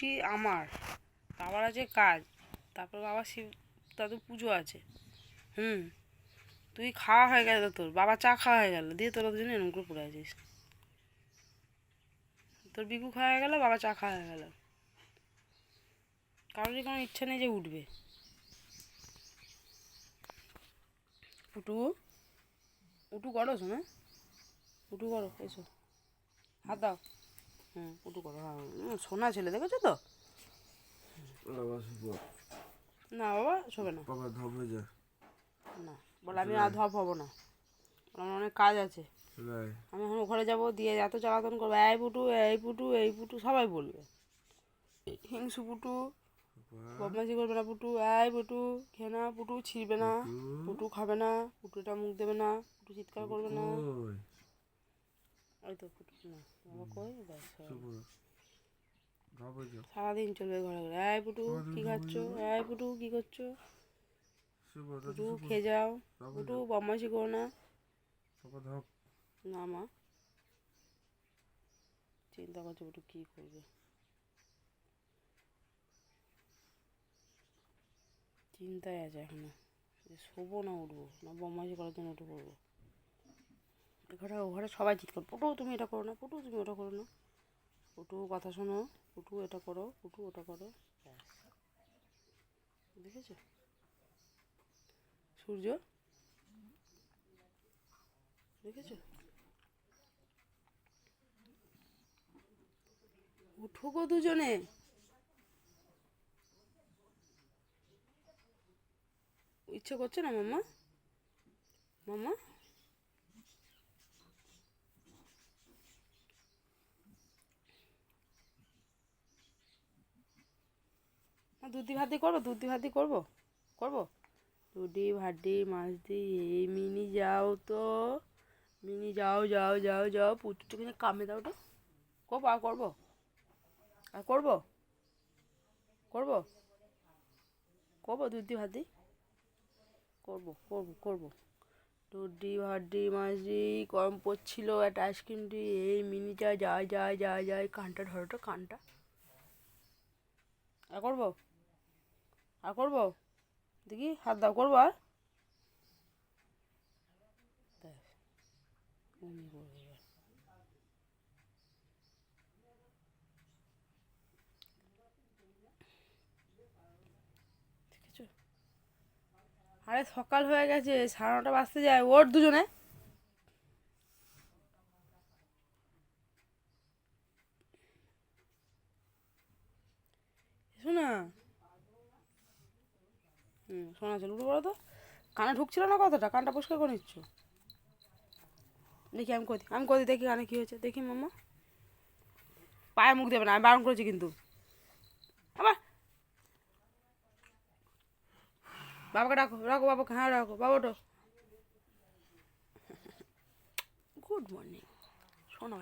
ছুটি আমার, বাবার আছে কাজ, তারপর বাবা শিব তাদের পুজো আছে। হুম, তুই খাওয়া হয়ে গেল তোর, বাবা চা খাওয়া হয়ে গেল, দিয়ে তোর জন্য এরকম করে পড়ে আছিস। তোর বিকু খাওয়া হয়ে গেল, বাবা চা খাওয়া হয়ে গেল। কারোরই কোনো ইচ্ছা নেই যে উঠবে। উঠু উঠু করো শোনা। উঠু করো, এসো। হাত দাও। হুম হ্যাঁ সোনা ছেলে দেখেছ তো? না বাবা শোবে না। বাবা ধপ হয়ে যায়। না বলে আমি আর ধপ হব না। আমার অনেক কাজ আছে। আমি এখন ঘরে যাব দিয়ে এত জ্বালাতন করব এই পুটু এই পুটু এই পুটু সবাই বলবে। হিংসু পুটু বদমাশি করবে না পুটু এই পুটু খেয়ে না পুটু ছিঁড়বে না পুটু। খাবে না পুটুটা মুখ দেবে না পুটু চিৎকার করবে না। ওই ওই তো না বাবা কই ব্যাস গেল। শুভ ধপ যাও সারাদিন চলবে ঘরে ঘরে। এই পুটু কি খাচ্ছ? এই পুটু কি করছ? পুটু খেয়ে যাও। পুটু বদমাশি করো না। না মা। চিন্তা করছে পুটু কী করবে? চিন্তায় আছে এখনও। যে শোবো না উঠবো না বদমাশি করার জন্য উঠে পড়ব। এখানে ঘরে সবাই চিৎকার পুটু, তুমি এটা করো না, পুটু, তুমি ওটা করো না। পুটু, কথা শোনো, পুটু এটা করো, পুটু ওটা করো। দেখেছ? সূর্য? দেখেছ? উঠো গো দুজনে। ইচ্ছে করছে না, মাম্মা? মাম্মা? দুধি ভাত দিয়ে করব? দুধি ভাত দিয়ে করব? করব? দুধি ভাড্ডি মাছ দি এই মিনি যাও তো। মিনি যাও যাও যাও যাও। পুচুটুকুনি কামে দাও তো। করব আর করব? আর করব? করব? করব দুধ দিয়ে? ভাত করব করব। করব ভাত দি মাছ দি গরম পড়ছিল একটা আইসক্রিম দি এই মিনিটা যায় যায় যায় যায়। কানটা ধরো তো, কানটা। আর করব? আর করব? দেখি, হাত দাও, করব আর? আরে সকাল হয়ে গেছে, সাড়ে নটা বাজতে যায়, ওর দুজনে এসো না হুম শোনা চল উঠে তো। কানে ঢুকছিল না কথাটা? কানটা পরিষ্কার করে নিচ্ছ? দেখি, আমি কদি আমি কদি দেখি কানে কী হয়েছে। দেখি মাম্মা। পায়ে মুখ দেবে না, আমি বারণ করেছি কিন্তু। আবার বাবাকে ডাকো, রাখো বাবাকে হ্যাঁ রাখো। বাবাটো গুড মর্নিং। শোনো